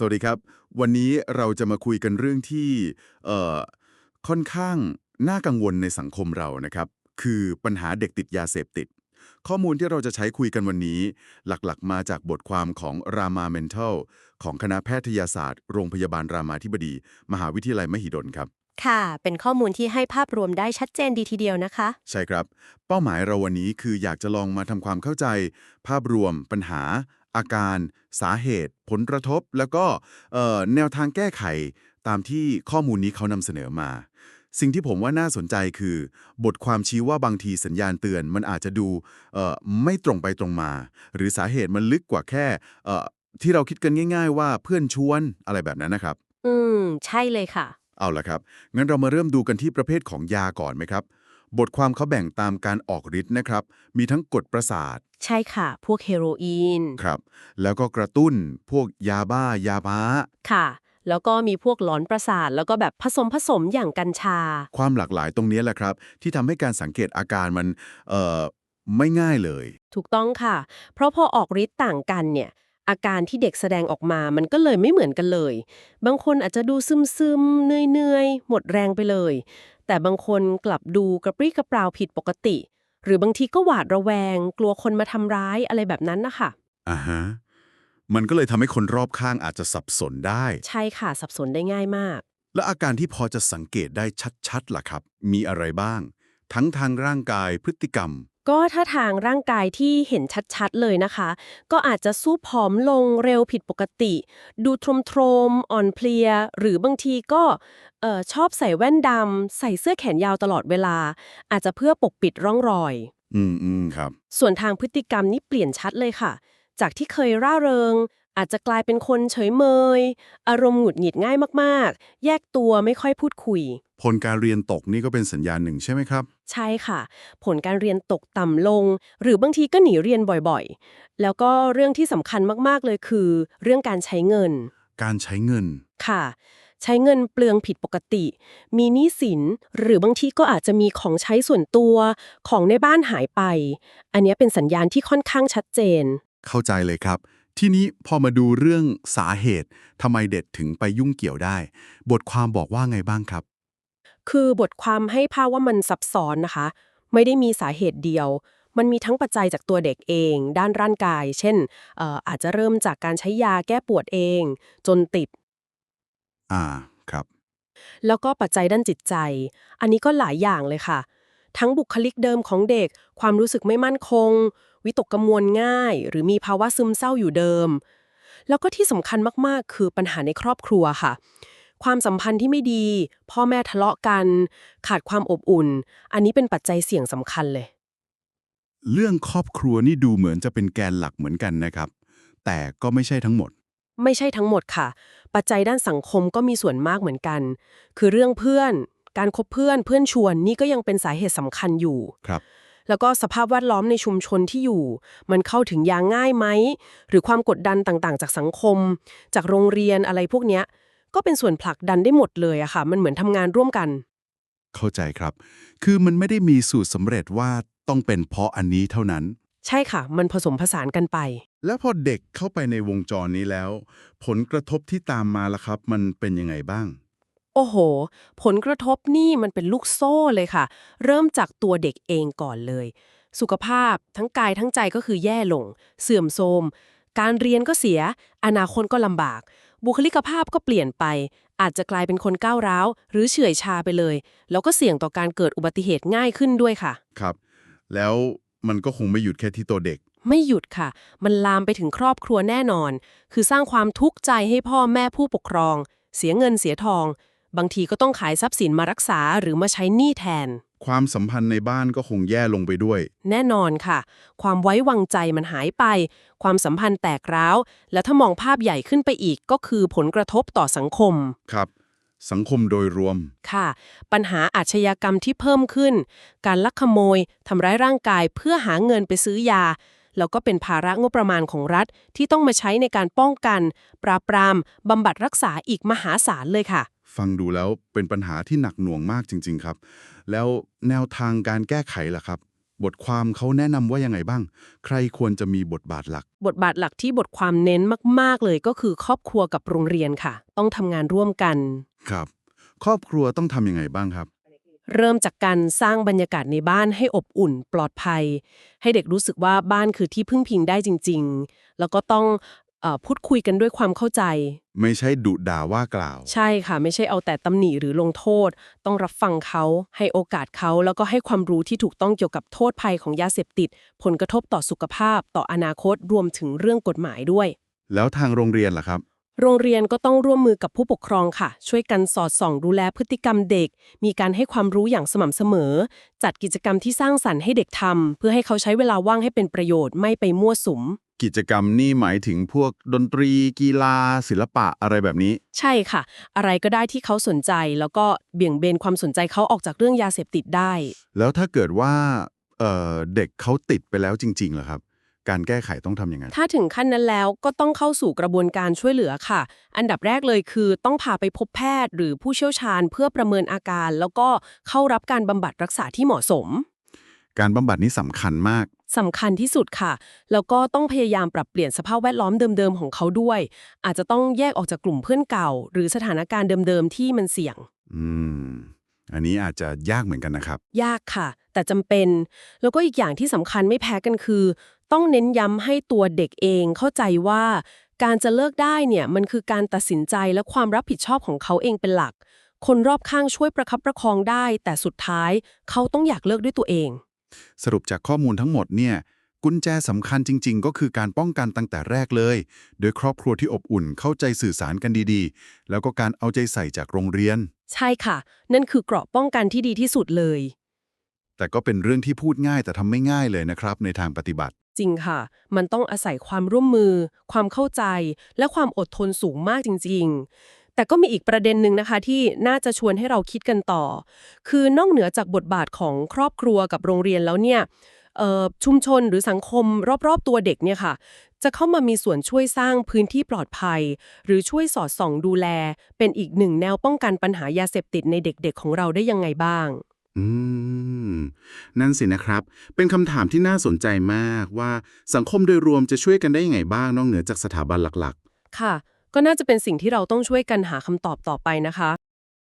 สวัสดีครับ วันนี้เราจะมาคุยกันเรื่องที่เอ่อค่อนข้างน่ากังวลในสังคมเรานะครับ คือปัญหาเด็กติดยาเสพติด ข้อมูลที่เราจะใช้คุยกันวันนี้ หลักๆ มาจากบทความของรามาเมนเทลของคณะแพทยศาสตร์ โรงพยาบาลรามาธิบดี มหาวิทยาลัยมหิดลครับ ค่ะ เป็นข้อมูลที่ให้ภาพรวมได้ชัดเจนดีทีเดียวนะคะ ใช่ครับ เป้าหมายเราวันนี้คืออยากจะลองมาทำความเข้าใจ ภาพรวมปัญหา อาการ สาเหตุ ผลกระทบ แล้วก็เอ่อแนวทางแก้ไขตามที่ข้อมูลนี้เขานำเสนอมา สิ่งที่ผมว่าน่าสนใจคือ บทความชี้ว่าบางทีสัญญาณเตือนมันอาจจะดูเอ่อไม่ตรงไปตรงมา หรือสาเหตุมันลึกกว่าแค่เอ่อที่เราคิดกันง่าย ๆ ว่าเพื่อนชวนอะไรแบบนั้นนะครับ อืม ใช่เลยค่ะ เอาละครับ งั้นเรามาเริ่มดูกันที่ประเภทของยาก่อนไหมครับ บทความเขาแบ่งตามการออกฤทธิ์นะครับ มีทั้งกดประสาท ใช่ค่ะ พวกเฮโรอีน ครับ แล้วก็กระตุ้น พวกยาบ้ายาบ้า ค่ะ แล้วก็มีพวกหลอนประสาท แล้วก็แบบผสมผสมอย่างกัญชา ความหลากหลายตรงนี้แหละครับ ที่ทำให้การสังเกตอาการมัน เอ่อ ไม่ง่ายเลย ถูกต้องค่ะ เพราะพอออกฤทธิ์ต่างกันเนี่ย อาการที่เด็กแสดงออกมามันก็เลยไม่เหมือนกันเลย บางคนอาจจะดูซึมซึมๆเหนื่อยๆหมดแรงไปเลย แต่บางคนกลับดูกระปรี้กระเปร่าผิดปกติ หรือบางทีก็หวาดระแวง กลัวคนมาทำร้ายอะไรแบบนั้นนะคะอ่าฮะมันก็เลยทำให้คนรอบข้างอาจจะสับสนได้ ใช่ค่ะสับสนได้ง่ายมาก และอาการที่พอจะสังเกตได้ชัดๆล่ะครับ มีอะไรบ้าง ทั้งทางร่างกายพฤติกรรม ก็ถ้าทางร่างกายที่เห็นชัดๆเลยนะคะ ก็อาจจะสู้ผอมลงเร็วผิดปกติ ดูโทรมๆอ่อนเพลีย หรือบางทีก็เอ่อชอบใส่แว่นดำใส่เสื้อแขนยาวตลอดเวลา อาจจะเพื่อปกปิดร่องรอย อืมอืมครับ ส่วนทางพฤติกรรมนี่เปลี่ยนชัดเลยค่ะ จากที่เคยร่าเริง อาจจะกลายเป็นคนเฉยเมย อารมณ์หงุดหงิดง่ายมากๆ แยกตัวไม่ค่อยพูดคุย ผลการเรียนตกนี่ก็เป็นสัญญาณหนึ่งใช่ไหมครับ ใช่ค่ะ ผลการเรียนตกต่ำลง หรือบางทีก็หนีเรียนบ่อยๆ แล้วก็เรื่องที่สำคัญมากๆเลยคือ เรื่องการใช้เงิน การใช้เงินค่ะ ใช้เงินเปลืองผิดปกติ มีหนี้สินหรือบางทีก็อาจจะมีของใช้ส่วนตัวของในบ้านหายไป อันเนี้ยเป็นสัญญาณที่ค่อนข้างชัดเจน เข้าใจเลยครับ ทีนี้พอมาดูเรื่องสาเหตุทำไมเด็กถึงไปยุ่งเกี่ยวได้ บทความบอกว่าไงบ้างครับ คือบทความให้ภาพว่ามันซับซ้อนนะคะ ไม่ได้มีสาเหตุเดียว มันมีทั้งปัจจัยจากตัวเด็กเอง ด้านร่างกาย เช่นเอ่ออาจจะเริ่มจากการใช้ยาแก้ปวดเอง จนติด อ่าครับ แล้วก็ปัจจัยด้านจิตใจ อันนี้ก็หลายอย่างเลยค่ะ ทั้งบุคลิกเดิมของเด็ก ความรู้สึกไม่มั่นคง วิตกกังวลง่าย หรือมีภาวะซึมเศร้าอยู่เดิม แล้วก็ที่สำคัญมากๆ คือปัญหาในครอบครัวค่ะ ความสัมพันธ์ที่ไม่ดี พ่อแม่ทะเลาะกัน ขาดความอบอุ่น อันนี้เป็นปัจจัยเสี่ยงสำคัญเลย เรื่องครอบครัวนี่ดูเหมือนจะเป็นแกนหลักเหมือนกันนะครับ แต่ก็ไม่ใช่ทั้งหมด ไม่ใช่ทั้งหมดค่ะ ปัจจัยด้านสังคมก็มีส่วนมากเหมือนกัน คือเรื่องเพื่อน การคบเพื่อนเพื่อนชวนนี่ก็ยังเป็นสาเหตุสำคัญอยู่ครับแล้วก็สภาพแวดล้อมในชุมชนที่อยู่ มันเข้าถึงยาง่ายไหม หรือความกดดันต่างๆ จากสังคม จากโรงเรียนอะไรพวกเนี้ย ก็เป็นส่วนผลักดันได้หมดเลยอะค่ะ มันเหมือนทำงานร่วมกัน เข้าใจครับ คือมันไม่ได้มีสูตรสำเร็จว่าต้องเป็นเพราะอันนี้เท่านั้น ใช่ค่ะ มันผสมผสานกันไป แล้วพอเด็กเข้าไปในวงจรนี้แล้ว ผลกระทบที่ตามมาล่ะครับ มันเป็นยังไงบ้าง โอ้โห ผลกระทบนี่มันเป็นลูกโซ่เลยค่ะ เริ่มจากตัวเด็กเองก่อนเลย สุขภาพทั้งกายทั้งใจก็คือแย่ลง เสื่อมโทรมการเรียนก็เสีย อนาคตก็ลำบาก บุคลิกภาพก็เปลี่ยนไป อาจจะกลายเป็นคนก้าวร้าว หรือเฉื่อยชาไปเลย แล้วก็เสี่ยงต่อการเกิดอุบัติเหตุง่ายขึ้นด้วยค่ะ ครับ แล้วมันก็คงไม่หยุดแค่ที่ตัวเด็ก ไม่หยุดค่ะ มันลามไปถึงครอบครัวแน่นอน คือสร้างความทุกข์ใจให้พ่อแม่ผู้ปกครอง เสียเงินเสียทอง บางทีก็ต้องขายทรัพย์สินมารักษาหรือมาใช้หนี้แทน ความสัมพันธ์ในบ้านก็คงแย่ลงไปด้วย แน่นอนค่ะ ความไว้วางใจมันหายไป ความสัมพันธ์แตกร้าว และถ้ามองภาพใหญ่ขึ้นไปอีกก็คือผลกระทบต่อสังคม ครับ สังคมโดยรวม ค่ะ ปัญหาอาชญากรรมที่เพิ่มขึ้น การลักขโมย ทำร้ายร่างกายเพื่อหาเงินไปซื้อยา แล้วก็เป็นภาระงบประมาณของรัฐที่ต้องมาใช้ในการป้องกัน ปราบปรามบำบัดรักษาอีกมหาศาลเลยค่ะ ฟังดูแล้วเป็นปัญหาที่หนักหน่วงมากจริง ๆ ครับ แล้วแนวทางการแก้ไขล่ะครับ บทความเขาแนะนำว่ายังไงบ้าง ใครควรจะมีบทบาทหลัก บทบาทหลักที่บทความเน้นมาก ๆ เลยก็คือครอบครัวกับโรงเรียนค่ะ ต้องทำงานร่วมกัน ครับ ครอบครัวต้องทำยังไงบ้างครับ เริ่มจากการสร้างบรรยากาศในบ้านให้อบอุ่น ปลอดภัย ให้เด็กรู้สึกว่าบ้านคือที่พึ่งพิงได้จริง ๆ แล้วก็ต้อง เออพูดคุยกันด้วยความเข้าใจ ไม่ใช่ดุด่าว่ากล่าว ใช่ค่ะ ไม่ใช่เอาแต่ตำหนิหรือลงโทษ ต้องรับฟังเขาให้โอกาสเขาแล้วก็ให้ความรู้ที่ถูกต้องเกี่ยวกับโทษภัยของยาเสพติด ผลกระทบต่อสุขภาพ ต่ออนาคตรวมถึงเรื่องกฎหมายด้วย แล้วทางโรงเรียนล่ะครับ โรงเรียนก็ต้องร่วมมือกับผู้ปกครองค่ะ ช่วยกันสอดส่องดูแลพฤติกรรมเด็ก มีการให้ความรู้อย่างสม่ำเสมอ จัดกิจกรรมที่สร้างสรรค์ให้เด็กทำเพื่อให้เขาใช้เวลาว่างให้เป็นประโยชน์ไม่ไปมั่วสุม กิจกรรมนี่หมายถึงพวกดนตรีกีฬา ศิลปะอะไรแบบนี้ ใช่ค่ะ อะไรก็ได้ที่เขาสนใจ แล้วก็เบี่ยงเบนความสนใจเขาออกจากเรื่องยาเสพติดได้ แล้วถ้าเกิดว่าเอ่อเด็กเขาติดไปแล้วจริงๆเหรอครับ การแก้ไขต้องทำยังไง ถ้าถึงขั้นนั้นแล้วก็ต้องเข้าสู่กระบวนการช่วยเหลือค่ะ อันดับแรกเลยคือต้องพาไปพบแพทย์หรือผู้เชี่ยวชาญเพื่อประเมินอาการ แล้วก็เข้ารับการบำบัดรักษาที่เหมาะสม การบำบัดนี้สำคัญมาก สำคัญที่สุดค่ะ แล้วก็ต้องพยายามปรับเปลี่ยนสภาพแวดล้อมเดิมๆของเขาด้วย อาจจะต้องแยกออกจากกลุ่มเพื่อนเก่า หรือสถานการณ์เดิมๆที่มันเสี่ยง อืม อันนี้อาจจะยากเหมือนกันนะครับ ยากค่ะ แต่จำเป็น แล้วก็อีกอย่างที่สำคัญไม่แพ้กันคือ ต้องเน้นย้ำให้ตัวเด็กเองเข้าใจว่า การจะเลิกได้เนี่ยมันคือการตัดสินใจและความรับผิดชอบของเขาเองเป็นหลัก คนรอบข้างช่วยประคับประคองได้ แต่สุดท้ายเขาต้องอยากเลิกด้วยตัวเอง สรุปจากข้อมูลทั้งหมดเนี่ยกุญแจสำคัญจริง ๆ ก็คือการป้องกันตั้งแต่แรกเลย โดยครอบครัวที่อบอุ่นเข้าใจสื่อสารกันดีๆ แล้วก็การเอาใจใส่จากโรงเรียน ใช่ค่ะ นั่นคือเกราะป้องกันที่ดีที่สุดเลย แต่ก็เป็นเรื่องที่พูดง่ายแต่ทำไม่ง่ายเลยนะครับ ในทางปฏิบัติ จริงค่ะ มันต้องอาศัยความร่วมมือ ความเข้าใจ และความอดทนสูงมากจริง ๆ แต่ก็มีอีกประเด็นหนึ่งนะคะที่น่าจะชวนให้เราคิดกันต่อ คือนอกเหนือจากบทบาทของครอบครัวกับโรงเรียนแล้วเนี่ยเอ่อชุมชนหรือสังคมรอบๆตัวเด็กเนี่ยค่ะ จะเข้ามามีส่วนช่วยสร้างพื้นที่ปลอดภัย หรือช่วยสอดส่องดูแล เป็นอีกหนึ่งแนวป้องกันปัญหายาเสพติดในเด็กๆ ของเราได้ยังไงบ้าง อืม นั่นสินะครับ เป็นคำถามที่น่าสนใจมากว่าสังคมโดยรวมจะช่วยกันได้ยังไงบ้างนอกเหนือจากสถาบันหลักค่ะ ก็น่าจะเป็นสิ่งที่เราต้องช่วยกันหาคำตอบต่อไปนะคะ